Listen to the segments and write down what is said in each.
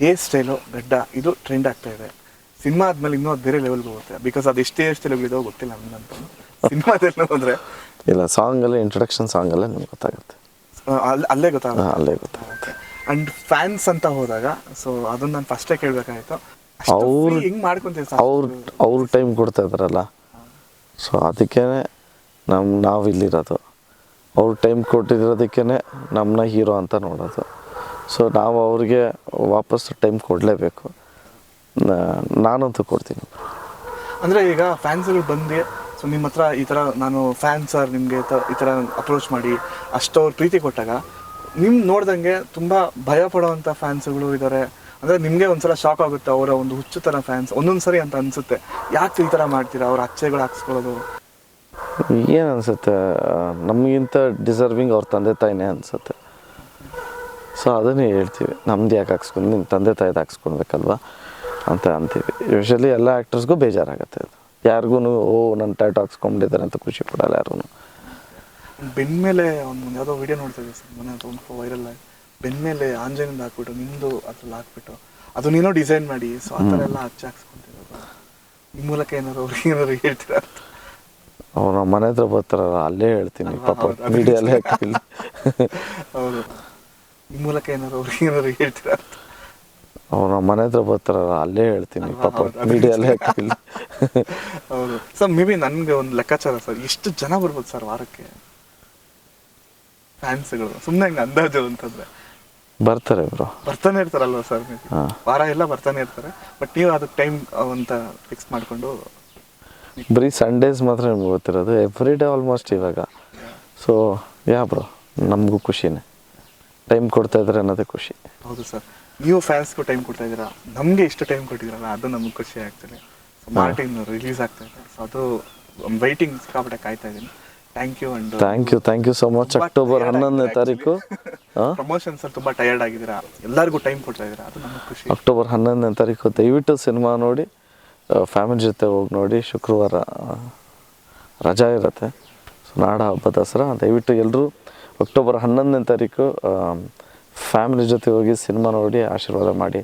Hair style ಗಡ್ಡ ಇದು trend ಆಗ್ತಾ ಇದೆ. ಸಿನಿಮಾ ಆದ್ಮೇಲೆ ಇನ್ನೂ ಅದು ಬೇರೆ ಲೆವೆಲ್ಗೆ ಹೋಗುತ್ತೆ. ಬಿಕಾಸ್ ಅದು ಎಷ್ಟೇ ಹೇರ್ ಸ್ಟೈಲ್ ಹೋಗಿದೋ ಗೊತ್ತಿಲ್ಲ ನನ್ನಂತ ಸಿನಿಮಾದಲ್ಲಿ ಹೋದ್ರೆ. ಇಲ್ಲ ಸಾಂಗಲ್ಲೇ ಇಂಟ್ರೊಡಕ್ಷನ್ ಸಾಂಗಲ್ಲೇ ನಿಮ್ಗೆ ಗೊತ್ತಾಗುತ್ತೆ. ಅಲ್ಲೇ ಗೊತ್ತಾಗುತ್ತೆ. ಅಲ್ಲೇ ಗೊತ್ತಾಗುತ್ತೆ. ಅಂಡ್ ಫ್ಯಾನ್ಸ್ ಅಂತ ಹೋದಾಗ ಸೊ ಅದನ್ನ ನಾನು ಫಸ್ಟೇ ಕೇಳಬೇಕಾಗಿತ್ತು ಅವ್ರು ಹಿಂಗ್ ಮಾಡ್ಕೊಂತೀವಿ ಅವ್ರ ಅವ್ರ ಟೈಮ್ ಕೊಡ್ತಾ ಇದ್ದಾರಲ್ಲ? ಸೊ ಅದಕ್ಕೇ ನಮ್ಮ ನಾವು ಇಲ್ಲಿರೋದು. ಅವ್ರ ಟೈಮ್ ಕೊಟ್ಟಿರೋದಕ್ಕೇ ನಮ್ಮನ್ನ ಹೀರೋ ಅಂತ ನೋಡೋದು. ಸೊ ನಾವು ಅವ್ರಿಗೆ ವಾಪಸ್ ಟೈಮ್ ಕೊಡಲೇಬೇಕು. ನಾನಂತೂ ಕೊಡ್ತೀನಿ. ಅಂದರೆ ಈಗ ಫ್ಯಾನ್ಸ್ಗಳು ಬಂದು ಸೊ ನಿಮ್ಮ ಹತ್ರ ಈ ಥರ ನಾನು ಫ್ಯಾನ್ ಸರ್ ನಿಮಗೆ ಈ ಥರ ಅಪ್ರೋಚ್ ಮಾಡಿ ಅಷ್ಟು ಅವ್ರು ಪ್ರೀತಿ ಕೊಟ್ಟಾಗ ನಿಮ್ಮ ನೋಡ್ದಂಗೆ ತುಂಬ ಭಯ ಪಡೋವಂಥ ಫ್ಯಾನ್ಸ್ಗಳು ಇದ್ದಾರೆ ಅಂದರೆ ನಿಮಗೆ ಒಂದ್ಸಲ ಶಾಕ್ ಆಗುತ್ತೆ ಅವರ ಒಂದು ಹುಚ್ಚು ತರ ಫ್ಯಾನ್ಸ್ ಒಂದೊಂದು ಸರಿ ಅಂತ ಅನಿಸುತ್ತೆ. ಯಾಕೆ ಈ ಥರ ಮಾಡ್ತೀರಾ? ಅವ್ರ ಅಚ್ಚೆಗಳು ಹಾಕ್ಸ್ಕೊಳ್ಳೋದು. ಏನು ಅನಿಸುತ್ತೆ? ನಮಗಿಂತ ಡಿಸರ್ವಿಂಗ್ ಅವ್ರ ತಂದೆ ತಾಯಿನೇ ಅನಿಸುತ್ತೆ. ಸೊ ಅದನ್ನೇ ಹೇಳ್ತೀವಿ. ನಮ್ದು ಯಾಕೆ ಹಾಕ್ಸ್ಕೊಂಡು ನಿಮ್ಮ ತಂದೆ ತಾಯಿದು ಹಾಕ್ಸ್ಕೊಳ್ಬೇಕಲ್ವಾ ಅಂತ ಅಂತೀವಿ. ಯೂಶಲಿ ಎಲ್ಲ ಆ್ಯಕ್ಟರ್ಸ್ಗೂ ಬೇಜಾರಾಗುತ್ತೆ ಅದು. ಯಾರಿಗೂ ಓ ನನ್ನ ಟ್ಯಾಟ್ ಹಾಕ್ಸ್ಕೊಂಡಿದ್ದಾರೆ ಅಂತ ಖುಷಿ ಪಡಲ್ಲ ಯಾರೂ ಬೆನ್ ಮೇಲೆ ಒಂದು ಯಾವುದೋ ವಿಡಿಯೋ ನೋಡ್ತಾ ಸರ್ ಸರ್ ಮೊನ್ನೆ ತುಂಬ ವೈರಲ್ ಆಗಿ. ಬೆನ್ ಮೇಲೆ ಆಂಜನೇಯಂದು ಹಾಕ್ಬಿಟ್ಟು ನಿಮ್ಮದು ಅದ್ರಲ್ಲಿ ಹಾಕ್ಬಿಟ್ಟು ಅದು ನೀನೋ ಡಿಸೈನ್ ಮಾಡಿ ಸೊ ಆ ಥರ ಎಲ್ಲ ಹಚ್ಚಿ ಹಾಕ್ಸ್ಕೊಂತಿರೋದು. ಈ ಮೂಲಕ ಏನಾದ್ರು ಅವ್ರಿಗೆ ಏನಾದ್ರು ಹೇಳ್ತೀರಾ ಅವ್ರು ನಮ್ಮ ಮನೆ ಹತ್ರ ಬರ್ತಾರಲ್ಲ ಅಲ್ಲೇ ಹೇಳ್ತೀನಿ? ಪಾಪ. ಮೀಡಿಯಲ್ಲೇ ಹಾಕಿಲ್ಲ ಹೌದು. ಈ ಮೂಲಕ ಏನಾರು ಅವ್ರಿಗೆ ಏನಾದ್ರು ಹೇಳ್ತೀರಾ ಅವ್ರು ನಮ್ಮ ಮನೆ ಹತ್ರ ಬರ್ತಾರ ಅಲ್ಲೇ ಹೇಳ್ತೀನಿ. ಪಾಪ ಮೀಡಿಯಲ್ಲೇ ಹಾಕಿಲ್ಲ ಹೌದು. ಸರ್ ಮೇ ಬಿ ನನಗೆ ಒಂದು ಲೆಕ್ಕಾಚಾರ ಸರ್ ಎಷ್ಟು ಜನ ಬರ್ಬೋದು ಸರ್ ವಾರಕ್ಕೆ? ಫ್ಯಾನ್ಸ್ಗಳು ಸುಮ್ಮನೆ ಹಂಗೆ ಅಂದಾಜು ಅಂತಂದ್ರೆ. ಬರ್ತಾರೆ ಬ್ರೋ ಬರ್ತಾನೆ ಇರ್ತಾರಲ್ವಾ ಸರ್. ವಾರ ಎಲ್ಲ ಬರ್ತಾನೆ ಇರ್ತಾರೆ. ಬಟ್ ನೀವು ಅದಕ್ಕೆ ಟೈಮ್ ಅಂತ ಫಿಕ್ಸ್ ಮಾಡ್ಕೊಂಡು ಬರೀ ಸಂಡೇಸ್ ಮಾತ್ರ ನಿಮ್ಗೆ ಗೊತ್ತಿರೋದು. ಎವ್ರಿ ಡೇ ಆಲ್ಮೋಸ್ಟ್ ಇವಾಗ ಸೊ ಯಾ ಬ್ರೋ ನಮಗೂ ಖುಷಿನೇ. ಟೈಮ್ ಕೊಡ್ತಾ ಇದ್ರೆ ಅನ್ನೋದೇ ಖುಷಿ. ಹೌದು ಸರ್. ನೀವು ಫ್ಯಾನ್ಸ್ಗೂ ಟೈಮ್ ಕೊಡ್ತಾ ಇದ್ದೀರಾ? ನಮಗೆ ಇಷ್ಟು ಟೈಮ್ ಕೊಟ್ಟಿದ್ದೀರಲ್ಲ ಅದು ನಮ್ಗೆ ಖುಷಿ ಆಗ್ತದೆ. ಮಾರ್ಟಿನ್ ರಿಲೀಸ್ ಆಗ್ತಾ ಇದೆ ಸೊ ಅದು ವೈಟಿಂಗ್ ಸಿಕ್ಕಾಪಟ್ಟೆ ಕಾಯ್ತಾ ಇದ್ದೀನಿ. Thank you and thank you thank you so much October ಹನ್ನೊಂದನೇ ತಾರೀಕು. ಪ್ರಮೋಷನ್ ಸರ್ ತುಂಬಾ ಟಯರ್ಡ್ ಆಗಿದ್ದೀರಾ? ಎಲ್ಲರಿಗೂ ಟೈಮ್ ಕೊಡ್ತಾ ಇದ್ದೀರಾ? ಅದು ನಮಗೆ ಖುಷಿ. ಅಕ್ಟೋಬರ್ ಹನ್ನೊಂದನೇ ತಾರೀಕು. ದಯವಿಟ್ಟು ಸಿನಿಮಾ ನೋಡಿ ಫ್ಯಾಮಿಲಿ ಜೊತೆ ಹೋಗಿ ನೋಡಿ ಶುಕ್ರವಾರ ರಜಾ ಇರುತ್ತೆ. ಸೊ ನಾಡ ಹಬ್ಬ ದಸರಾ. ದಯವಿಟ್ಟು ಎಲ್ಲರೂ ಅಕ್ಟೋಬರ್ ಹನ್ನೊಂದನೇ ತಾರೀಕು ಫ್ಯಾಮಿಲಿ ಜೊತೆ ಹೋಗಿ ಸಿನಿಮಾ ನೋಡಿ ಆಶೀರ್ವಾದ ಮಾಡಿ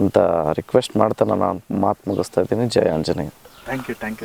ಅಂತ ರಿಕ್ವೆಸ್ಟ್ ಮಾಡ್ತಾ ನಾನು ಮಾತು ಮುಗಿಸ್ತಾ ಇದ್ದೀನಿ. ಜಯ Anjaneya. Thank you thank you